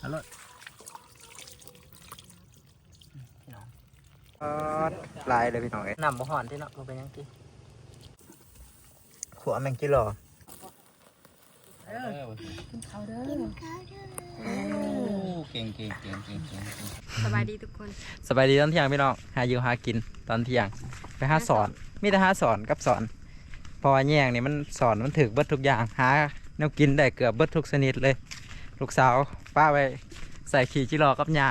อร่องลายเลยพี่น้องเอ้ยนำบ่หอนที่เนาะมันเป็นยังที่ขัวแมงกิโลเขาเด้อเก่งเก่งเก่งเก่งเก่งสบายดีทุกคน สบายดีตอนเที่ยงพี่น้อง หาอยู่หากินตอนเที่ยง ไปหาสอน มีแต่หาสอนกับสอนพอแย่งนี่มันสอนมันถึกเบิดทุกอย่าง หาแนวกินได้เกือบเบิดทุกชนิดเลย ลูกสาวป้าไปใส่ขี่จิรอกับยา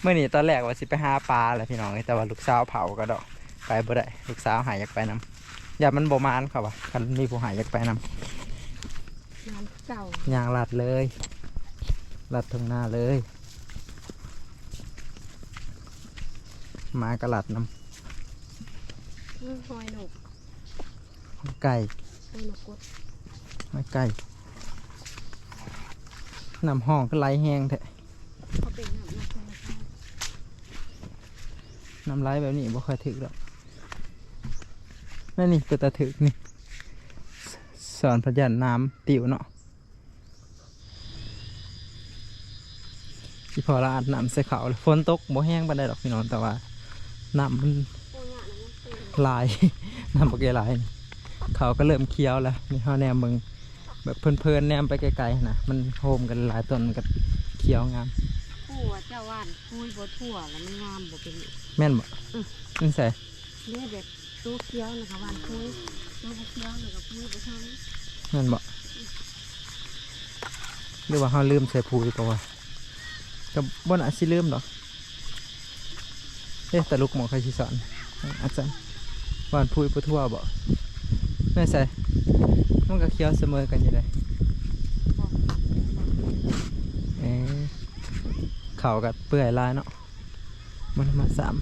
เมื่อนี้ตอนแรกว่าสิไปหาปลาแหละพี่น้องแต่ว่าลูกสาวเผาก็ดอกไปบ่ได้ลูกสาวหายอยากไปนำอย่ามันบ่มานเขาว่ะคันมีผู้หายอยากไปนำงานเก่ายางลัดเลยลัดทางหน้าเลยหมากระลัดน้อื้อหอยหนกำไก่หอยหนกกดไม่ไก่ น้ำห้องก็ไหลแห้งแท้เขาเป็นน้ำธรรมชาติน้ำไหลแบบนี้บ่ค่อยถึกหรอกนั่นนี่ตัวตาถึกนี่สอนพยันน้ำติ๋วเนาะที่พอเราอาบน้ำใส่เขาฝนตกบ่แห้งปานใดดอกพี่น้องแต่ว่าน้ำมันลายน้ำปลาเกลายเขาก็เริ่มเคี้ยวแล้วนี่เขาแนมมึง แบบเพลินๆแนมไปไกลๆนะมันโฮมกันหลายต้นมันก็เคี้ยวงามทั่วเจ้าว่านคุยบ่ทั่วแล้วมันงามบ่เป็นแม่นบ่อืมนี่ใส่เนี่ยแบบตู้เคี้ยวนะคะว่านคุยตู้บ่เคี้ยวนะคะคุยบ่ทันแม่นบ่หรือว่าเขาลืมใส่ผูหรือเปล่าวะกับบนอาจสิลืมดอกเอ๊ะแต่ลูกหมอใครชิสอนอาจารย์วานพูดปทั่วบ่ แม่นใส่มันก็เคี้ยวเสมอกันอยู่เลยบอกเอ๊ะเขากับเปื่อยลายเนาะมันมาสาม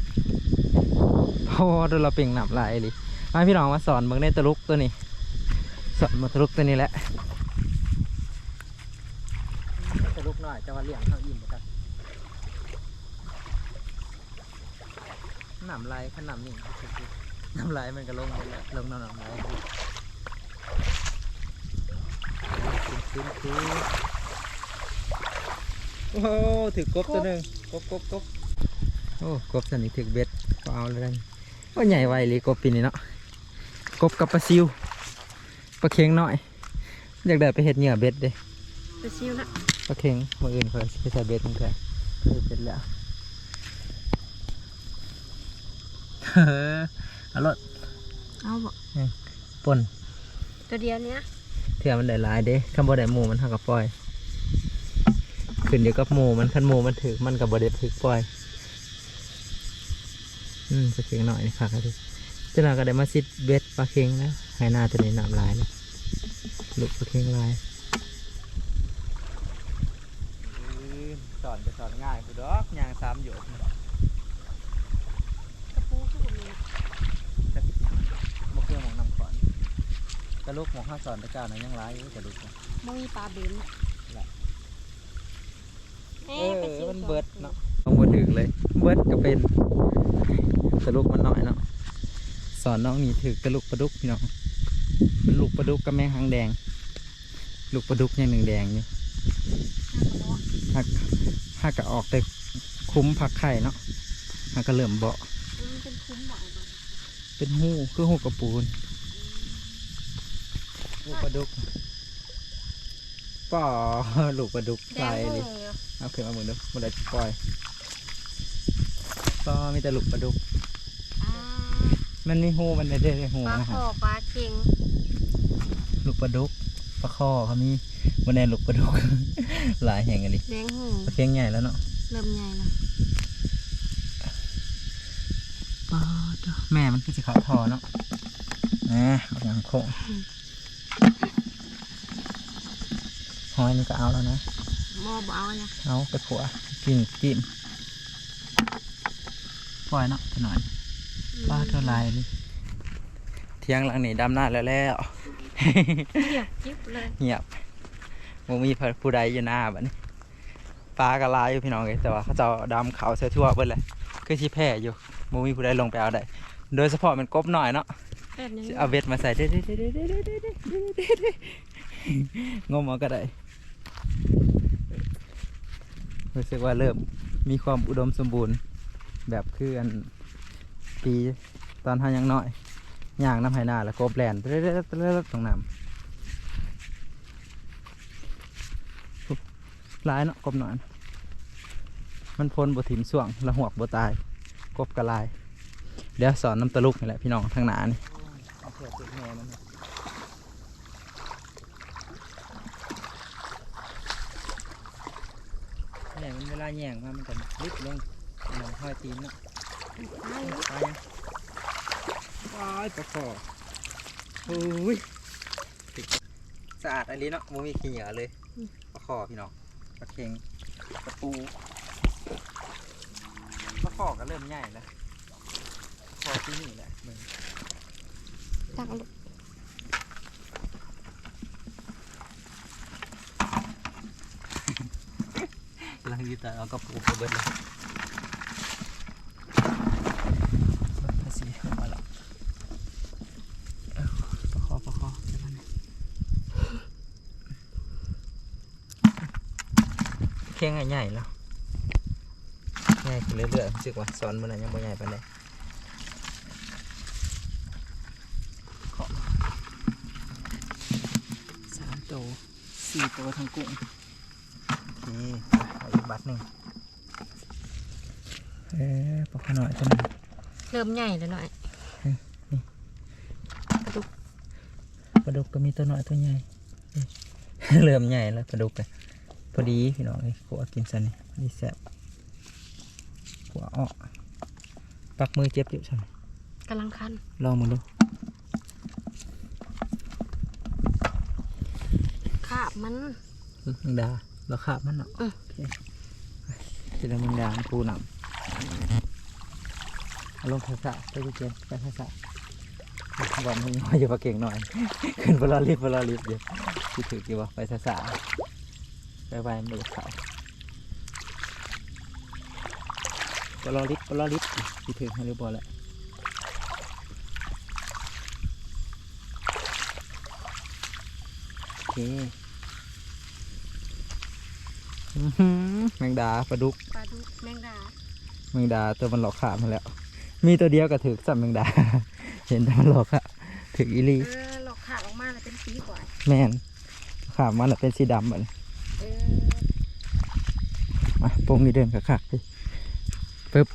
โอ้ดูเราเปล่งหนับลายเลยมาพี่น้องมาสอนเบิ่งในตะลุกตัวนี้สอนมาตะลุกตัวนี้แหละตะลุกหน่อยจะว่าเลี้ยงเขาอิ่มบ่ครับหนำลายขนำนี่ น้ำลายมันก็ลงหมดแล้วลงน้ำหนำลายขึ้นขึ้นขึ้นโอ้โหถือกบตัวหนึ่งกบกบกบโอ้กบสันนี่ถือเบ็ดก็เอาเลยว่าใหญ่ไวเลยกบปีนี้เนาะกบกับปลาซิวปลาเค็งหน่อยอยากได้ไปเห็ดเหยื่อเบ็ดเด้ไปซิวนะปลาเค็งมืออื่นเขาไปใส่เบ็ดมันเถอะเคยเบ็ดแล้ว เฮ้อเอารถเอาบ่ปนตัวเดียวเนี้ยเถื่อมันได้หลายเด้คำบ่ได้หมูมันหักกับปล่อย ขึ้นเดี๋ยวกับหมูมันคันหมูมันถือมันกับบ่ได้ถือปล่อย อืมปลาเค็งหน่อยนี่ค่ะครับเจ้าหน้าก็ได้มาซิดเบ็ดปลาเค็งแล้วให้หน้าตัวนี้น้ำลายนะลูกปลาเค็งลายสอนจะสอนง่ายคือดอกยางสามหยกกระปูคือบ่มี บ่เครื่องของน้ำก่อนก ระลูกหมองข้าสอนตะเจ้านะยังร้ายอยู่กระลูกนะบ่มีปลาเบนละเอ๊เอะไปอซิวมันเบิดเนาะต้องบ่ถึกเลย เบิดก็เป็นกระลูกมันน้อยเนาะ สอนน้องนี่ถือกระลูกปลาดุกพี่น้องเป็นลูกปลาดุกกับแมงหางแดง ลูกปลาดุกยังหนึ่งแดงอยู่หักหักก็ออกแต่คุ้มผักไข่เนาะหักก็เริ่มเบาะ มันเป็นคุ้มบ่เอาบ่เป็นหูคือหูกระปูน ลูกปลาดุกป่อลูกปลาดุกแดลางยเบิ่เลยงเลยเอาขึ้นมาหมุนดูมันได้ปล่อยก็มีแต่ลูกปลาดุกอ่ามันมีหูมันได้ได้หูปลานะคฮะอปลาเค็งลูกปลาดุกปลาข้อเขามีมันในลูกปลาดุก หลายแห่งกันดิแดงหูปลาเค็งใหญ่แล้วเนาะเริ่มใหญ่แล้วปลาจ้ะแม่มันคือสิเขาทอเนาะแหมเอาอย่างโค้ง้อยนี่ก็เอาแล้วนะมอบเอาเนี่ยเอาไปผัวกินจิ้มปล่อยเนาะหน่อยป้าเท่าไรเที่ยงหลังนี้ดำหน้าแล้วแล้วเงียบยิบเลยเงียบมมีผู้ใดอยู่หน้าแบบนี้ปลากระลาอยู่พี่น้องเลยแต่ว่าเขาจะดำเขาเสียทั่วไปเลยคือที่แพร่อยู่มมีผู้ใดลงไปเอาได้โดยเฉพาะมันกบหน่อยเนาะเอาเวทมาใส่เด้เด้เด้เด้เด้เด้เด้งมเอาก็ได้ รู้สึกว่าเริ่มมีความอุดมสมบูรณ์ แบบคืออันปีตอนเฮายังน้อยย่างน้ำไหนาแล้วกบแลนเรื่อยๆตรงน้ำหลายเนาะกบหนอน มันพ้นบถิ่มส่วงละหวกบตาย กบกระลาย เดี๋ยวสอนน้ำตะลุกนี่แหละพี่น้องทางหนานี่เอาเผื่อติดแม่มั นนะแหน่มันเวลาแย่งมามันก็ลิบลงมันห้อยตีนเนาะตายแล้วตายยังตายปลาคอโอ้ยสะอาดอันนี้เนาะมันมีขี้เหงื่อเลยปลาคอพี่น้องปลาเค็งปลาปูปลาคอก็เริ่มใหญ่แล้วคอที่นี่แหละมึงตักลูก ลังดีแต่เอากระปูไปเบิดเลยภาษีเข้อคอประคอเดี๋ยวมันเคียงใหญ่แล้วใหญ่ขึ้นเรื่อยๆรู้สึกว่าสอนมันนะยังไม่ใหญ่ปานใดเคาะสามโตวสี่ตัวทั้งกุ้งโอเคเอาอีกบัตรหนึ่งเอ๊ะปอกขน่อยตัวหนึงเริ่มใหญ่แล้วหน่อยปลาดุกก็มีตัวน้อยตัวใหญ่เอ๊ะเริ่มใหญ่แล้วปลาดุกอะพอดีพี่น้องเลยขัวกินสันนี่พอดีแซ่บขัวอ้อปักมือเจ็บอยู่ใช่ไหมกำลังคันลองมาดูขาบมันแมงดาเราขาบมันเนาะอืมโอเค จะได้แมงดามันปูหนำลงภาษาไปดูเกมไปภาษาวันนี้ว่าอยู่ปลาเก่งหน่อย ขึ้นบลาลิบบลาลิบเดี๋ยวที่ถือกี่วะไปภาษาไปไปมือเขาบลาลิบบลาลิบที่ถือให้เรียบร้อยแล้วโอเค แมงดาปลาดุกปลาดุกแมงดาแมงดาตัวมันหลอกขาดมาแล้ว มีตัวเดียวกับถือสับแมงดา เห็นแต่มันหลอกอะถืออีหลีเออหลอกขาบออกมาแล้วเป็นสีกว่าแม่นขาบมันน่ะเป็นสีดำเหมือนเออมาโป่งนี่เดินกับขักไปปึ๊บ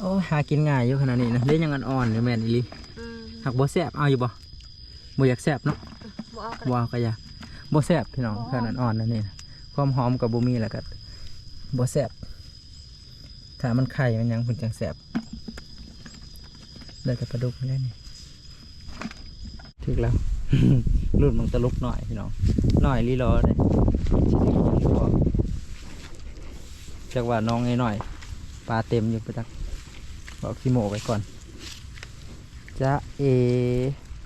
โอ้ยหากินง่ายอยู่ขนาดนี้นะเล่นยังอ่อนๆอยู่แม่นอีหลีอืมหักบ่แซบเอาอยู่บ่บ่อยากแซบเนาะบ่เอากระบ่เอาก็อยาก บ่แซบพี่น้องขนาดอ่อนนั่นนี่นะความหอมกับบ่มีแล้วก็บ่แซบถ้ามันไข่มันยังเพิ่นจังแซบเลยแต่ปลาดุกนี่นี่ถึกแล้วรุ่นมันตะลุกหน่อยพี่น้องหน่อยลีรอเลยจากว่าน้องไอ้หน่อยปลาเต็มอยู่ไปจักบอกขี้โมไปก่อนจะเอ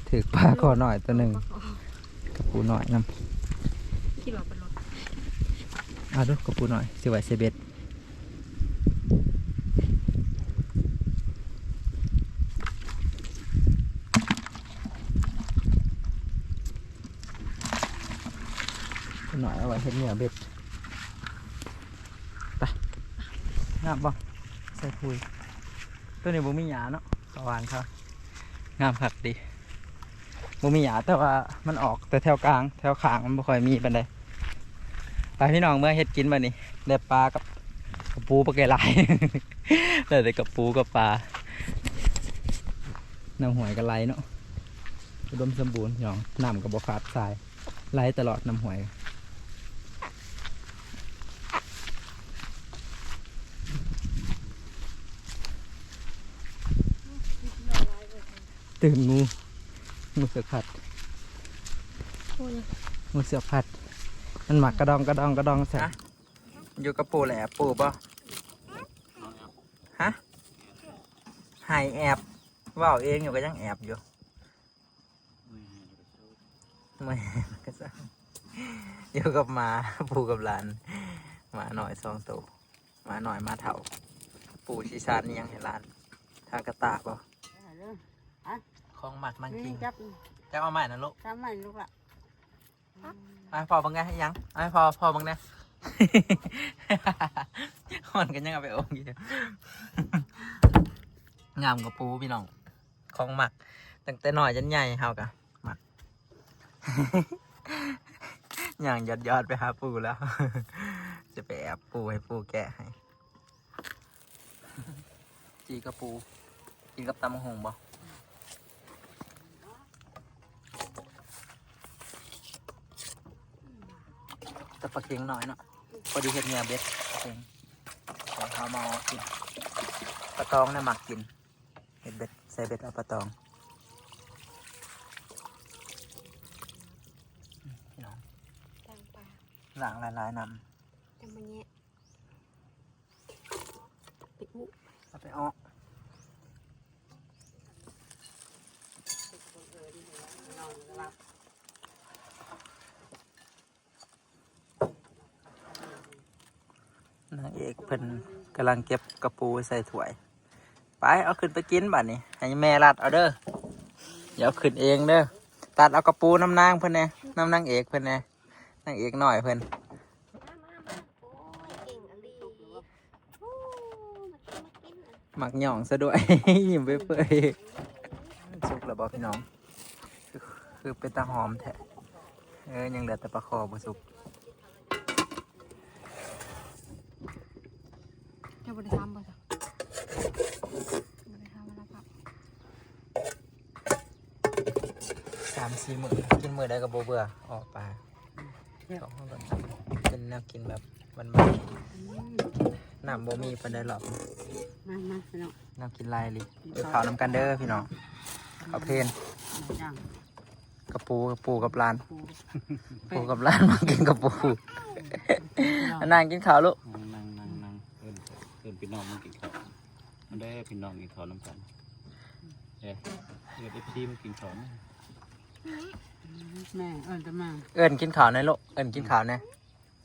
ถือปลาขอหน่อยตัวหนึ่งกระปูหน่อยน คิดว่าเป็นรถำเอาดูกระปูหน่อยสิไว้เซเบ็ดหน่อยเอาไว้เห็ดเหนือเบ็ดไปงามบ่ใส่คุยตัวนี้บ่มีหยาเนาะสว่านครับงามผักดีบ่มีหยาแต่ว่ามันออกแต่แถวกลาง แถวขางมันบ่ค่อยมีปานใด ไปพี่น้องเมื่อเฮ็ดกินมานี่ได้ปลากับกับปูปลาแกลายได้แต่กับปูกับปลาน้ำหวยกับไหลเนาะอุดมสมบูรณ์พี่น้องน้ำกับบขาดทรายไหลตลอดน้ำหวยตื่นงูงูเสือขัดโอ้ยงูเสือผัด มันหมักกระดองกระดองกระดองใส่อยู่กับปูแหละปูป่ะฮะหายแอบว่าวเองอยู่ก็ยังแอบอยู่ไม่ก็ซะอยู่กับหมา ปูกับหลานหมาหน่อยสองตัวหมาหน่อยหมาเถ่า ปูชีชาตินี่ยังเห็นหลานทางกระตากป่ะของหมักนั่งกินี่นจับจะเอาใหม่นะลูกจับมันลูกละ ไอ้พอบังไงให้ยังไอ้พอพอบังนะมันกันยังเอาไปองยู่งามกับปูพี่น้องของหมักตั้งแต่หน้อยจนใหญ่เฮากะหมักอย่างยอดยอดไปหาปูแล้ว จะไปแอบปูให้ปูแกะให้จีกับปูกินกับตำมะฮงบ่ แต่ปลาเค็งหน่อยเนาะพอดีเห็ดเนื้อเบ็ดปลาเค็งขอเขามาเอากินปลาตองเนี่ยหมักกินเห็ดเบ็ดใส่เบ็ดเอาปลาตองอืมพี่น้องตังปลาหลังหลายๆนจังมันแยะปิดมุำเอาไปเอา นางเอกเพิ่นกำลังเก็บกระปูใส่ถ้วย ไปเอาขึ้นไปกินบัดนี้ให้แม่รัดเอาเด้อเดี๋ยวเอาขึ้นเองเด้อตัดเอากระปูน้ำนางเพิ่นแน่น้ำนางเอกเพิ่นแน่นางเอกหน่อยเพิ่นหมักหย่องซะด้วยยิ้มไปเปื่อยสุกแล้วบ่พี่น้องคือคือเป็นตาหอมแท้เออยังเหลือแต่ปลาคอบ่สุก เจ้าบริทำบ่จ้ะบริทำมาแล้วครับ สามสี่ มื้อกินมื้อใดก็บ่เบื่อออกปลาของเขาแบบเป็นแนวกินแบบมันๆน้ำบ่มีปานใดหรอกมามาพี่น้องแนวกินลายลิเดี๋ยวข้าวนำกันเด้อพี่น้องข้าวเพลนย่างกระปูกระปูกับลาน ปูปูกับลานมากินกระปูอันนั่งกินข้าวลูกนั่งนั่งนั่งเอินเอินพี่น้องมากินข้าวมันได้พี่น้องกินข้าวน้ำกันเอ๊ะเดี๋ยวไปพี่มากินข้าวนะ แม่เอิญจะมาเอิญกินข้าวในอยลูกเอิญกินข้าวในอย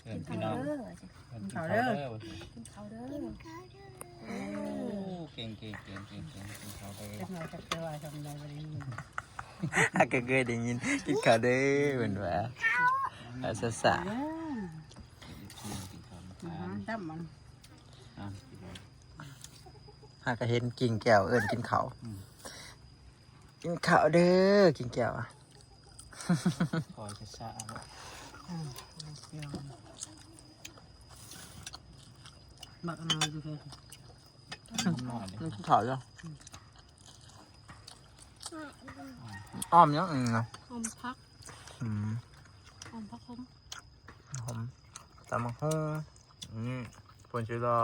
เอินพี่น้องเอิ้นกินข้าวเด้อโอ้เก่งเก่งเก่งเก่งเก่งกินข้าวเด้อจะมาจะเจอว่าทำอะไรบริอากเคยได้ยินกินข้าวเด้อเหมือนว่าอาสาสะพี่มากินข้าวน้ำมากันจับมันอะพี่น้องหากเห็นกิ่งแก้วเอิญกินข้าวกินข้าวเด้อกิ่งแก้วอะ คอยจะซะเอาบักนาดูเลยหน่อยเลยกินข้าวจ้ะอ้อมยังอืมนะอมพักอืมอมพักคมผมตำมะฮงอืมปนชิรอ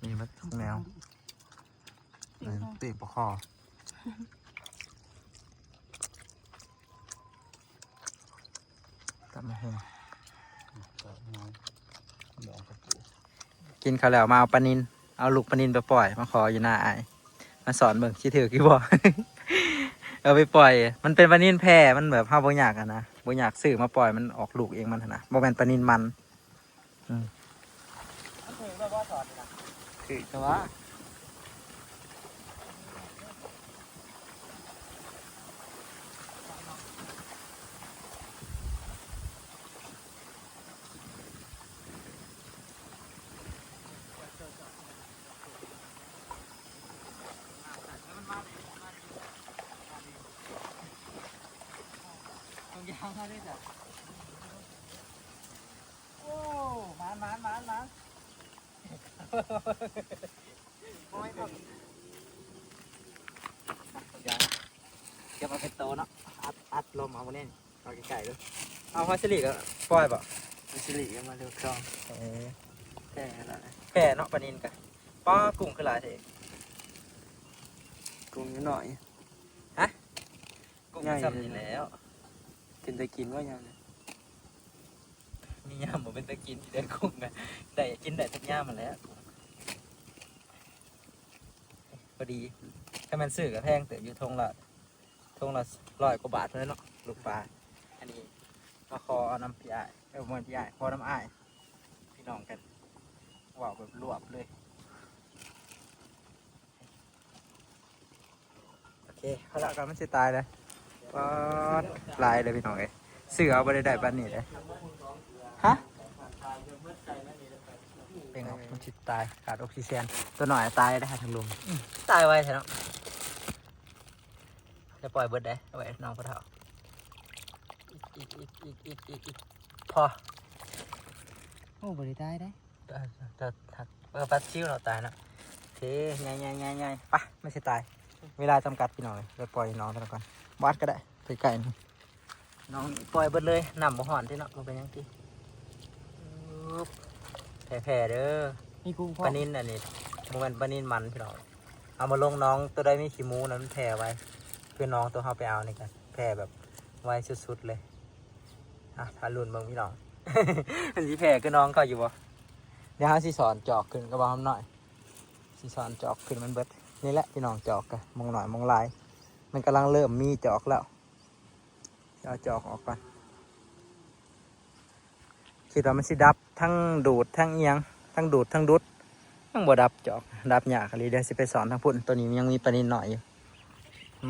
มีมัดทุกแนวปีกปลาคอ ตำมะฮงกินข้าวแล้วมาเอาปลานินเอาลูกปลานินไปปล่อย มาขออยู่หน้าไอมาสอนเบิ่งคิดถือกี่บ่เอาไปปล่อย มันเป็นปลานินแพร่มันแบบห้าบ่อยากอะนะบ่อยากซื้อมาปล่อยมันออกลูกเองมันนนะบ่แม่นปลานินมันอืมคือแบบว่าสอนนะคือแต่ว่าตรงยางมาด้วยจ้ะโอ้มานมานมานมาน โอ้ยครับเดี๋ยวเก็บเอาเป็นโตเนาะอัดอัดลมเอามาเน่นเอาไก่ๆด้วยเอาฮอสซิลิก็ปล่อยบ่ฮอสซิลิก็มาเลือกครองเออแก่ละแก่เนาะปลานินกันป้ากุ้งคือหลายเถอะกุ้งนิดหน่อยฮะกุ้งซ้ำนี่แล้วกินได้กินว่ายังมียามบ่เป็นตะกินที่ได้กุ้งนะได้กินได้ทุกยามมาแหล้ว พอดี ถ้ามันซื้อกับแพงเติบอยู่ทงละทงละร้อยกว่าบาทเท่านั้นเนาะลูกปลา อันนี้มาขอเอาน้ำพี่อ้ายเอาเงินพี่อ้ายขอน้ำอ้ายพี่น้องกันว่าวแบบรวบเลย โอเคเขาละกันมันจะตายเลยปอดลายเลยพี่น้องเอ้ยเสือเอาไปได้ได้ปานนี้เลยฮะ เป็นไงมันจะตายขาดออกซิเจนตัวหน่อยตายได้ทางลุมตายไวใช่เนาะจะปล่อยเบิดได้เอาไว้น้องพระเฒ่าอีกอีกอีกอีกอีกอีกพอโอ้บริได้ได้เออจะถักเออปัดชิวเราตายแล้วโอเคง่ายง่ายง่ายง่ายปะไม่ใช่ตาย เวลาจำกัดพี่น้องเลยปล่อยน้องไปก่อนวัดก็ได้ใกล้ๆนี่น้องปล่อยเบิดเลยนำบ่หอนที่เนาะมันเป็นยังที่ แผ่ๆเด้อมีกุ้งพ่อปลานินอันนี้โมเมนปลานินมันพี่น้องเอามาลงน้องตัวได้มีขี้หมูนั้นแผ่ไว้คือน้องตัวเขาไปเอานี่กันแผ่แบบไว้สุดๆเลยอะทารุนเบิ่งพี่น้อง มันสิแผ่คือน้องเขาอยู่บ่เดี๋ยวหาสิสอนจอกขึ้นกระบอกหน่อยสิสอนจอกขึ้นมันเบิดนี่แหละพี่น้องจอกกันมองหน่อยมองลาย มันกำลังเริ่มมีจอกแล้วจะเอาจอกออกก่อน คิดว่ามันสิดับทั้งดูดทั้งเอียงทั้งดูดทั้งดุดทั้งบ่ดับจอกดับหยากเลยเดี๋ยวสิไปสอนทั้งพุ่นตัวนี้ยังมีปนินหน่อยอยู่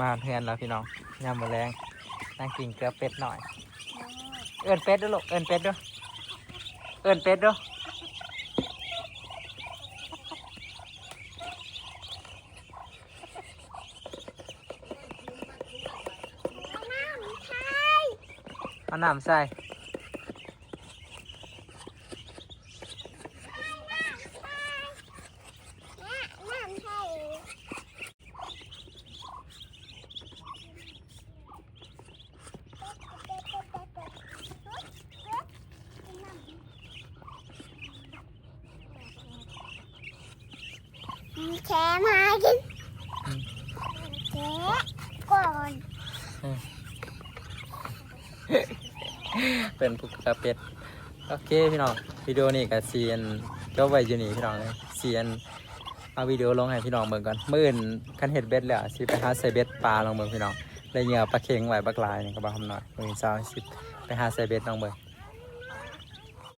มาเพื่อนแล้วพี่น้องยามมื้อแรงนั่งกินเกลือเป็ดหน่อย เอินเป็ดด้วยลูกเอินเป็ดด้วยเอินเป็ดด้วยเอาน้ำใส่ แค่มากินแค่ก่อนเป็นปุกกระเป็ดโอเคพี่น้องวิดีโอนี้กับเซียนก็ไวอยู่นี่พี่น้องเลยเซียนเอาวิดีโอลงให้พี่น้องเบิ่งก่อนมื่นคันเห็ดเบ็ดแล้วสิไปหาใส่เบ็ดปลาลองเบิ่งพี่น้องได้เหยื่อปลาเค็งไหว้บักลายนี่ก็บ่ทำหน่อยมื่นเช้าสิไปหาใส่เบ็ดลองเบิ่ง